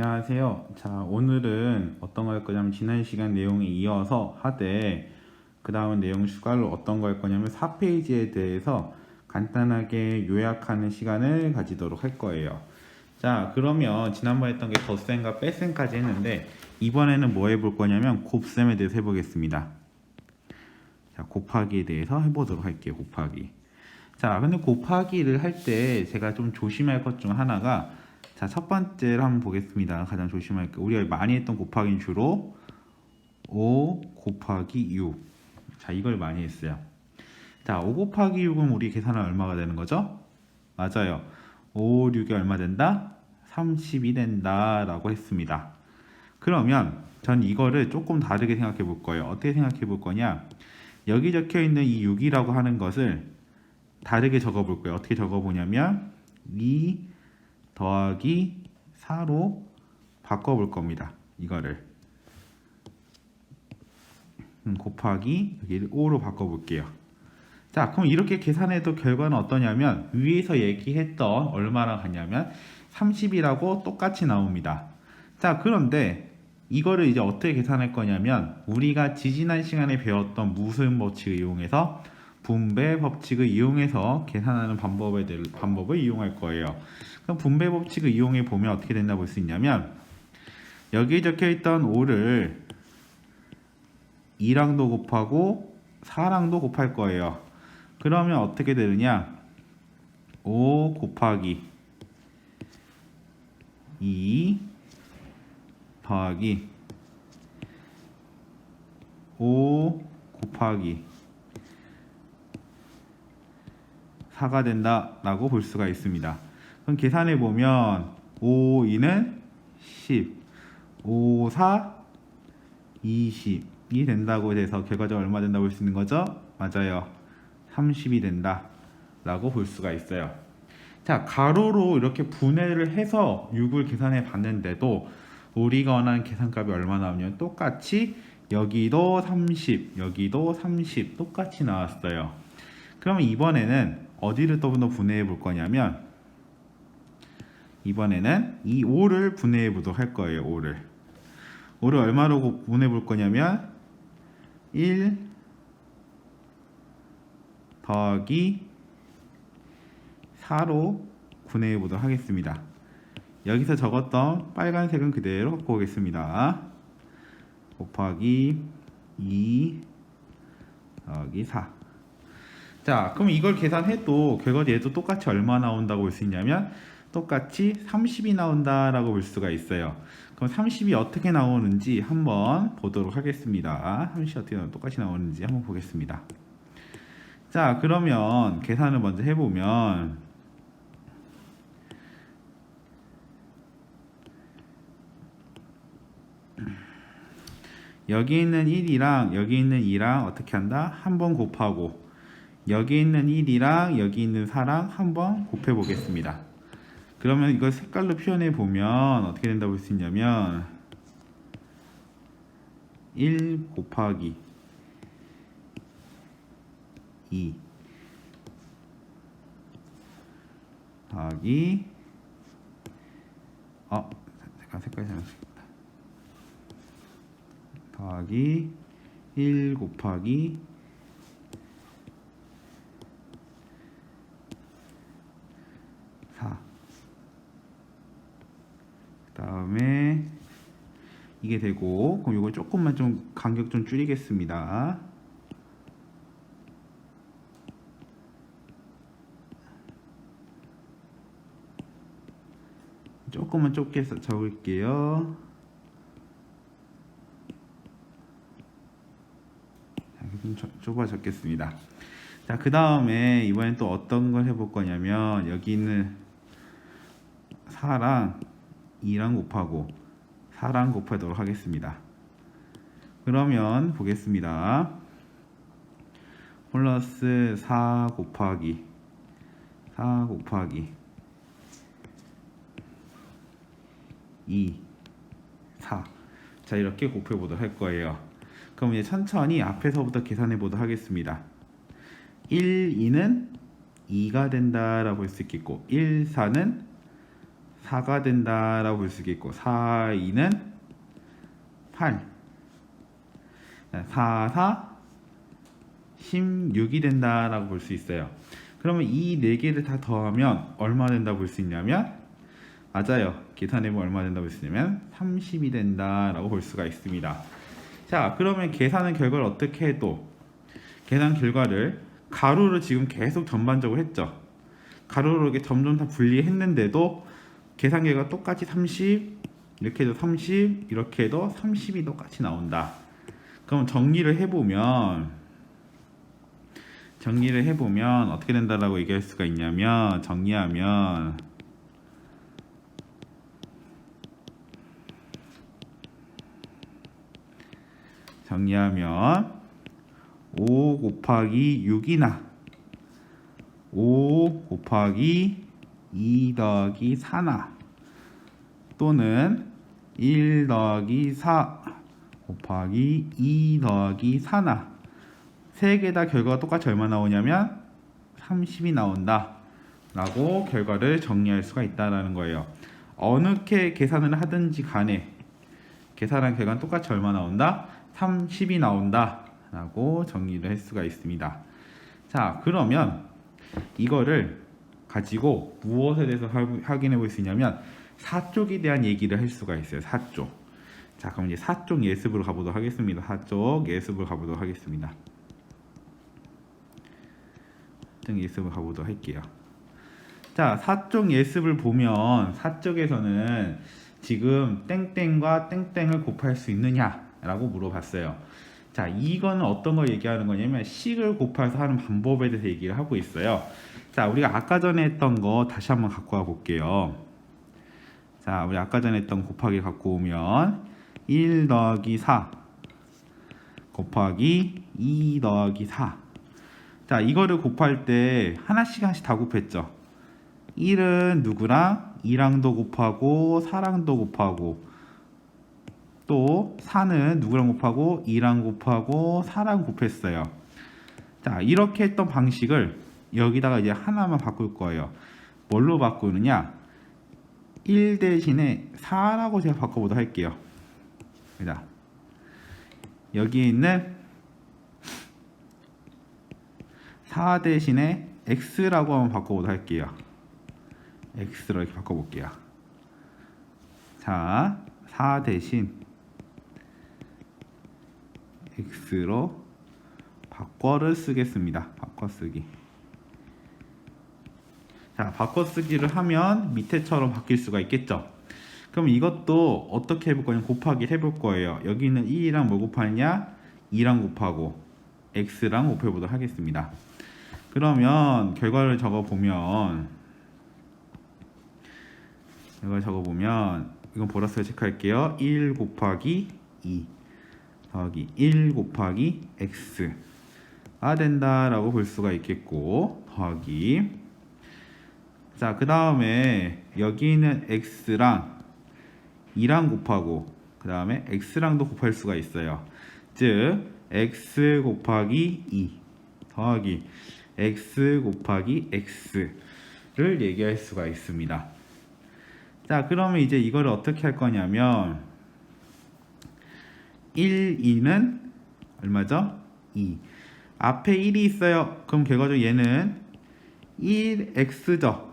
안녕하세요. 자, 오늘은 어떤 거할 거냐면 지난 시간 내용에 이어서 하되 그 다음 내용 추가로 어떤 거할 거냐면 4페이지에 대해서 간단하게 요약하는 시간을 가지도록 할 거예요. 자, 그러면 지난번에 했던 게 덧셈과 뺄셈까지 했는데 이번에는 뭐 해볼 거냐면 곱셈에 대해서 해보겠습니다. 자, 곱하기에 대해서 해보도록 할게요. 곱하기. 자, 근데 곱하기를 할 때 제가 좀 조심할 것 중 하나가 자, 첫 번째를 한번 보겠습니다. 가장 조심할 거. 우리가 많이 했던 곱하기는 주로 5 곱하기 6. 자, 이걸 많이 했어요. 자, 5 곱하기 6은 우리 계산은 얼마가 되는 거죠? 맞아요. 5, 6이 얼마 된다? 30이 된다 라고 했습니다. 그러면 전 이거를 조금 다르게 생각해 볼 거예요. 어떻게 생각해 볼 거냐? 여기 적혀 있는 이 6이라고 하는 것을 다르게 적어 볼 거예요. 어떻게 적어 보냐면 2 더하기 4로 바꿔 볼 겁니다. 이거를 음, 곱하기 여기를 5로 바꿔 볼게요. 자, 그럼 이렇게 계산해도 결과는 어떠냐면 위에서 얘기했던 얼마랑 같냐면 30이라고 똑같이 나옵니다. 자, 그런데 이거를 이제 어떻게 계산할 거냐면 우리가 지지난 시간에 배웠던 무슨 법칙을 이용해서 분배 법칙을 이용해서 계산하는 방법에 대해 방법을 이용할 거예요. 그럼 분배 법칙을 이용해 보면 어떻게 된다 볼 수 있냐면 여기 적혀 있던 5를 2랑도 곱하고 4랑도 곱할 거예요. 그러면 어떻게 되느냐? 5 곱하기 2 더하기 5 곱하기 4가 된다라고 볼 수가 있습니다. 그럼 계산해 보면 5, 2는 10, 5, 4, 20이 된다고 해서 결과적으로 얼마 된다고 볼 수 있는 거죠? 맞아요. 30이 된다라고 볼 수가 있어요. 자, 가로로 이렇게 분해를 해서 6을 계산해 봤는데도 우리가 원하는 계산값이 얼마 나오냐면 똑같이 여기도 30, 여기도 30 똑같이 나왔어요. 그러면 이번에는 어디를 또 분해해 볼 거냐면 이번에는 이 5를 분해해 보도록 할 거예요. 5를 5를 얼마로 분해해 볼 거냐면 1 더하기 4로 분해해 보도록 하겠습니다. 여기서 적었던 빨간색은 그대로 갖고 오겠습니다. 곱하기 2 더하기 4 자, 그럼 이걸 계산해도 결과 얘도 똑같이 얼마 나온다고 볼 수 있냐면 똑같이 30이 나온다라고 볼 수가 있어요. 그럼 30이 어떻게 나오는지 한번 보도록 하겠습니다. 30이 어떻게 나오, 똑같이 나오는지 한번 보겠습니다. 자, 그러면 계산을 먼저 해보면 여기 있는 1이랑 여기 있는 2랑 어떻게 한다? 한 번 곱하고 여기 있는 1이랑 여기 있는 4랑 한번 곱해 보겠습니다. 그러면 이걸 색깔로 표현해 보면 어떻게 된다고 볼 수 있냐면 1 곱하기 2 더하기 어 잠깐 색깔이 잘못했다 더하기 1 곱하기 4 그 다음에 이게 되고 그럼 이걸 조금만 좀 간격 좀 줄이겠습니다. 조금만 좁게 써- 적을게요. 자, 좀 좁- 좁아 적겠습니다. 자, 그 다음에 이번엔 또 어떤 걸 해볼 거냐면 여기 있는 4랑 2랑 곱하고 4랑 곱하도록 하겠습니다. 그러면 보겠습니다. 플러스 4 곱하기 4 곱하기 2 4 자, 이렇게 곱해 보도록 할 거예요. 그럼 이제 천천히 앞에서부터 계산해 보도록 하겠습니다. 1, 2는 2가 된다라고 볼수 있겠고 1, 4는 4가 된다라고 볼 수 있겠고 4, 2는 8 4, 4 16이 된다라고 볼 수 있어요. 그러면 이네 개를 다 더하면 얼마 된다 볼 수 있냐면 맞아요. 계산해보면 얼마 된다 볼 수 있냐면 30이 된다라고 볼 수가 있습니다. 자 그러면 계산은 결과를 어떻게 해도 계산 결과를 가로로 지금 계속 전반적으로 했죠. 가로로 이렇게 점점 다 분리했는데도 계산 결과 똑같이 30 이렇게 해도 30 이렇게 해도 30이 똑같이 나온다. 그럼 정리를 해보면 정리를 해보면 어떻게 된다라고 얘기할 수가 있냐면 정리하면 정리하면 5 곱하기 6이나 5 곱하기 2 더하기 4나 또는 1 더하기 4 곱하기 2 더하기 4나 세 개 다 결과가 똑같이 얼마 나오냐면 30이 나온다 라고 결과를 정리할 수가 있다라는 거예요 어느 게 계산을 하든지 간에 계산한 결과는 똑같이 얼마 나온다? 30이 나온다 라고 정리를 할 수가 있습니다 자 그러면 이거를 가지고 무엇에 대해서 하- 확인해 볼 수 있냐면 사쪽에 대한 얘기를 할 수가 있어요. 사쪽. 자, 그럼 이제 사쪽 예습으로 가보도록 하겠습니다. 사쪽 예습을 가보도록 하겠습니다. 사쪽 예습을 가보도록 할게요. 자, 사쪽 예습을 보면 사쪽에서는 지금 땡땡과 땡땡을 곱할 수 있느냐라고 물어봤어요. 자, 이거는 어떤 걸 얘기하는 거냐면 식을 곱해서 하는 방법에 대해서 얘기를 하고 있어요. 자, 우리가 아까 전에 했던 거 다시 한번 갖고 와 볼게요. 자, 우리 아까 전에 했던 곱하기 갖고 오면 1 더하기 4 곱하기 2 더하기 4. 자, 이거를 곱할 때 하나씩 하나씩 다 곱했죠. 1은 누구랑 2랑도 곱하고 4랑도 곱하고 또 4는 누구랑 곱하고 2랑 곱하고 4랑 곱했어요. 자, 이렇게 했던 방식을 여기다가 이제 하나만 바꿀 거예요. 뭘로 바꾸느냐? 1 대신에 4라고 제가 바꿔보도록 할게요. 자, 여기에 있는 4 대신에 x라고 한번 바꿔보도록 할게요. x로 이렇게 바꿔볼게요. 자, 4 대신 x로 바꿔를 쓰겠습니다. 바꿔쓰기. 자, 바꿔쓰기를 하면 밑에처럼 바뀔 수가 있겠죠. 그럼 이것도 어떻게 해볼 거냐 곱하기 해볼 거예요. 여기는 2랑 뭐 곱하냐? 2랑 곱하고 x랑 곱해보도록 하겠습니다. 그러면 결과를 적어보면 이걸 적어보면 이건 보너스를 체크할게요. 1 곱하기 2 더하기 1 곱하기 x가 된다라고 볼 수가 있겠고 더하기. 자 그 다음에 여기 있는 x랑 2랑 곱하고 그 다음에 x랑도 곱할 수가 있어요. 즉 x 곱하기 2 더하기 x 곱하기 x를 얘기할 수가 있습니다. 자 그러면 이제 이거를 어떻게 할 거냐면 1, 2는 얼마죠? 2. 앞에 1이 있어요. 그럼 결과적으로 얘는 1x죠.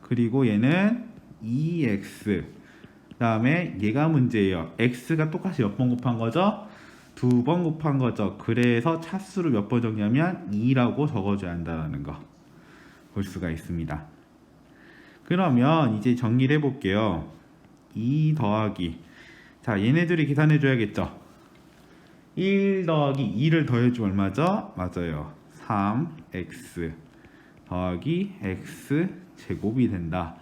그리고 얘는 2x. 그 다음에 얘가 문제예요. x가 똑같이 몇 번 곱한 거죠? 두 번 곱한 거죠. 그래서 차수를 몇번 정리하면 2라고 적어줘야 한다는 거. 볼 수가 있습니다. 그러면 이제 정리를 해볼게요. 2 더하기 자 얘네들이 계산해 줘야겠죠 1 더하기 2를 더해주면 얼마죠? 맞아요. 3x 더하기 x 제곱이 된다.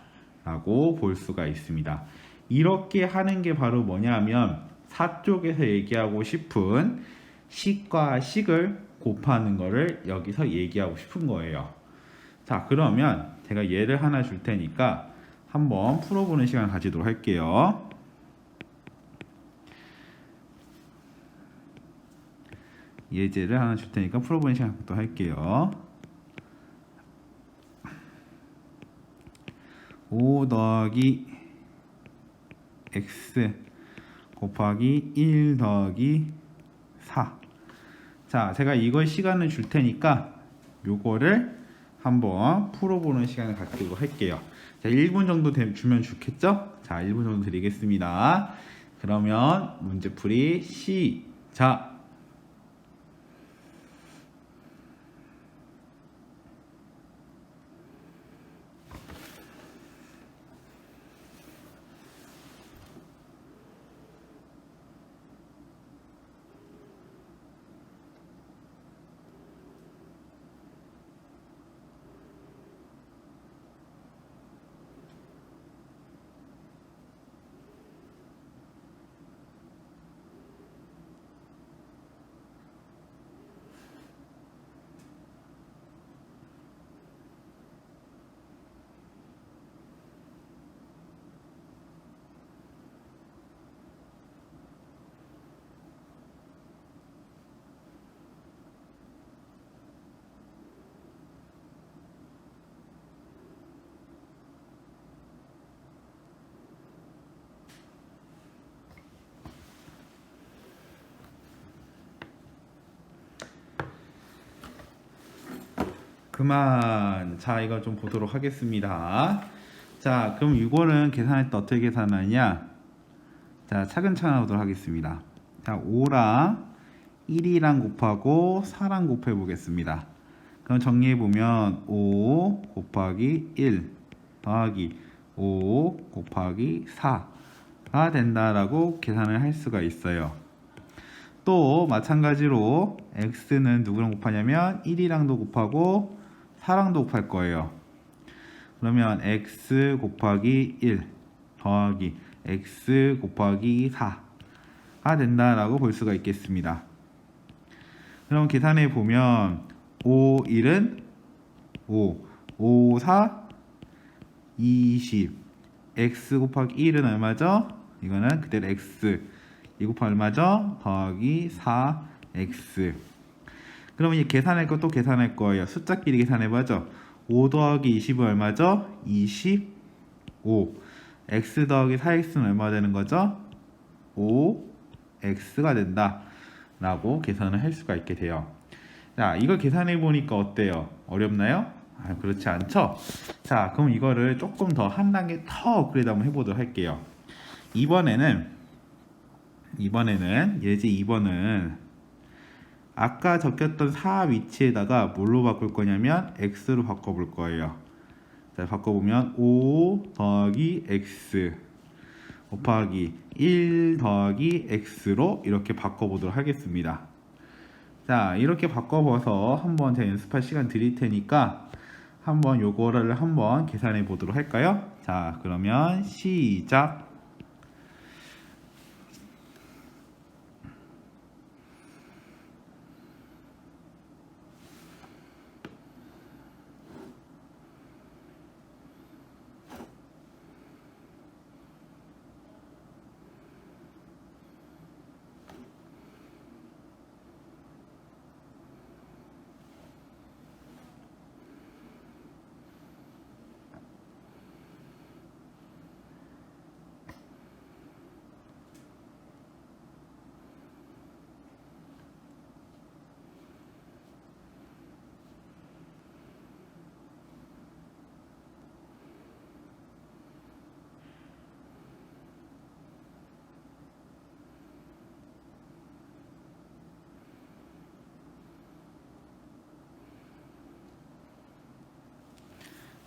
라고 볼 수가 있습니다. 이렇게 하는 게 바로 뭐냐면 사쪽에서 얘기하고 싶은 식과 식을 곱하는 거를 여기서 얘기하고 싶은 거예요. 자 그러면 제가 예를 하나 줄 테니까 한번 풀어보는 시간 가지도록 할게요 예제를 하나 줄 테니까 풀어보는 시간 또 할게요. 5 더하기 x 곱하기 1 더하기 4. 자, 제가 이걸 시간을 줄 테니까 요거를 한번 풀어보는 시간을 갖도록 할게요. 자, 1분 정도 되- 주면 좋겠죠? 자, 1분 정도 드리겠습니다. 그러면 문제풀이 시작! 그만. 자, 이거 좀 보도록 하겠습니다. 자, 그럼 이거는 계산할 때 어떻게 계산하냐? 자, 차근차근 하도록 하겠습니다. 자, 5랑 1이랑 곱하고 4랑 곱해 보겠습니다. 그럼 정리해 보면 5 곱하기 1 더하기 5 곱하기 4가 된다라고 계산을 할 수가 있어요. 또 마찬가지로 x는 누구랑 곱하냐면 1이랑도 곱하고 4랑도 곱할 거예요. 그러면 x 곱하기 1 더하기 x 곱하기 4가 된다라고 볼 수가 있겠습니다. 그럼 계산해 보면 5 1은 5 5 4 20 x 곱하기 1은 얼마죠? 이거는 그대로 x 2 곱하기 얼마죠? 더하기 4x 그러면 이 계산할 거또 계산할 거예요 숫자끼리 계산해봐죠 5 더하기 20은 얼마죠? 25 x 더하기 4x는 얼마 되는 거죠? 5x가 된다 라고 계산을 할 수가 있게 돼요 자 이걸 계산해 보니까 어때요? 어렵나요? 아, 그렇지 않죠? 자 그럼 이거를 조금 더 한 단계 더 업그레이드 한번 해보도록 할게요 이번에는 이번에는 예제 2번은 아까 적혔던 4 위치에다가 뭘로 바꿀 거냐면 x로 바꿔볼 거예요. 자, 바꿔보면 5 더하기 x 곱하기 1 더하기 x로 이렇게 바꿔보도록 하겠습니다. 자, 이렇게 바꿔봐서 한번 제가 연습할 시간 드릴 테니까 한번 요거를 한번 계산해 보도록 할까요? 자, 그러면 시작.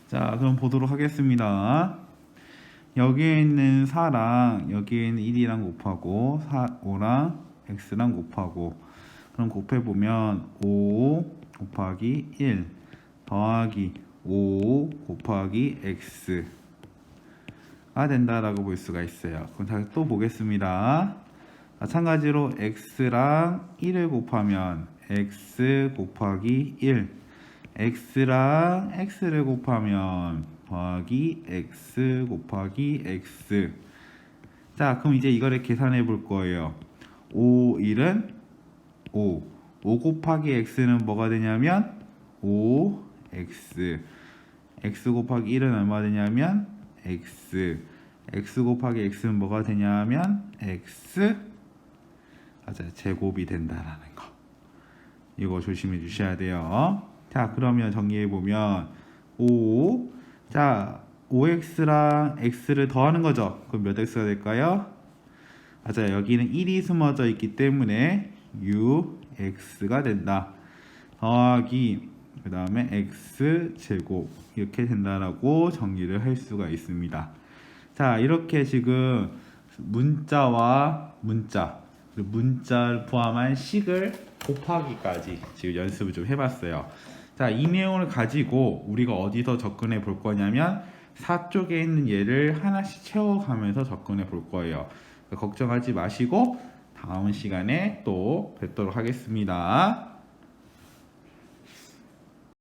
자, 그럼 보도록 하겠습니다. 여기에 있는 4랑 여기에 있는 1이랑 곱하고 4, 5랑 x랑 곱하고 그럼 곱해 보면 5 곱하기 1 더하기 5 곱하기 x가 된다라고 볼 수가 있어요. 그럼 다시 또 보겠습니다. 마찬가지로 x랑 1을 곱하면 x 곱하기 1 x랑 x를 곱하면 더하기 x 곱하기 x. 자 그럼 이제 이거를 계산해 볼 거예요. 5 1은 5 5 곱하기 x는 뭐가 되냐면 5x x. 곱하기 1은 얼마 되냐면 x. x 곱하기 x는 뭐가 되냐면 x. 맞아요. 제곱이 된다라는 거. 이거 조심해 주셔야 돼요 자 그러면 정리해 보면 5 자 5x랑 x를 더하는 거죠 그럼 몇 x가 될까요? 맞아요 여기는 1이 숨어져 있기 때문에 ux가 된다 더하기 그 다음에 x 제곱 이렇게 된다라고 정리를 할 수가 있습니다. 자 이렇게 지금 문자와 문자 문자를 포함한 식을 곱하기까지 지금 연습을 좀 해봤어요. 자 이 내용을 가지고 우리가 어디서 접근해 볼 거냐면 4쪽에 있는 예를 하나씩 채워가면서 접근해 볼 거예요. 걱정하지 마시고 다음 시간에 또 뵙도록 하겠습니다.